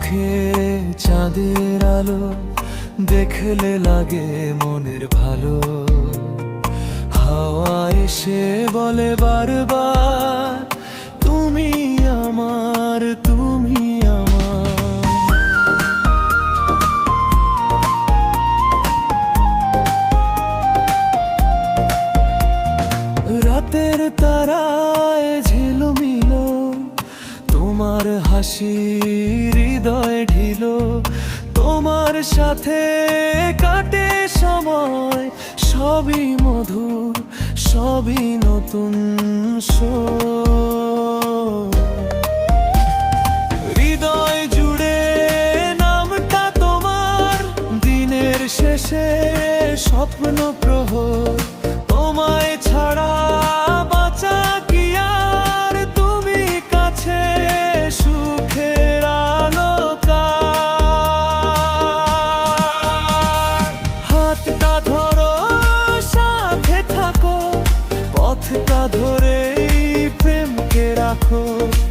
চোখে চাঁদের আলো দেখলে লাগে মনের ভালো। হাওয়া এসে বলে বারবার, তুমি আমার তুমি আমার। রাতের তারায় ঝিলমিল, তোমার হাসি হৃদয় ঢিল, তোমার সাথে কাটে সময়। সবই মধুর, সবই নতুন হৃদয় জুড়ে নামটা তোমার, দিনের শেষে স্বপ্ন প্রহর। তোমায় ছাড়া প্রেমকে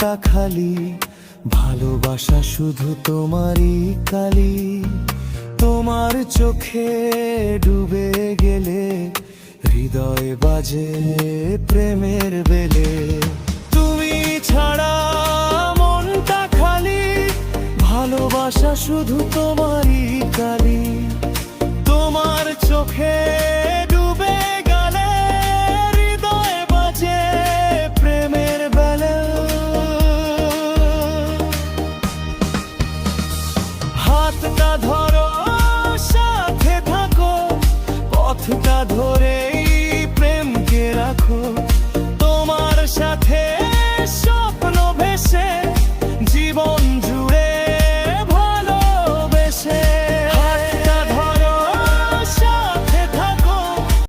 মনটা খালি, ভালোবাসা শুধু তোমারই কালি। তোমার চোখে ডুবে গেলে, হৃদয় বাজে প্রেমের বেলে। তুমি ছাড়া মনটা খালি, ভালোবাসা শুধু তোমারই কালি। তোমার চোখে হাতটা ধরো সাথে থাকো। পথটা ধরেই প্রেমকে রাখো। তোমার সাথে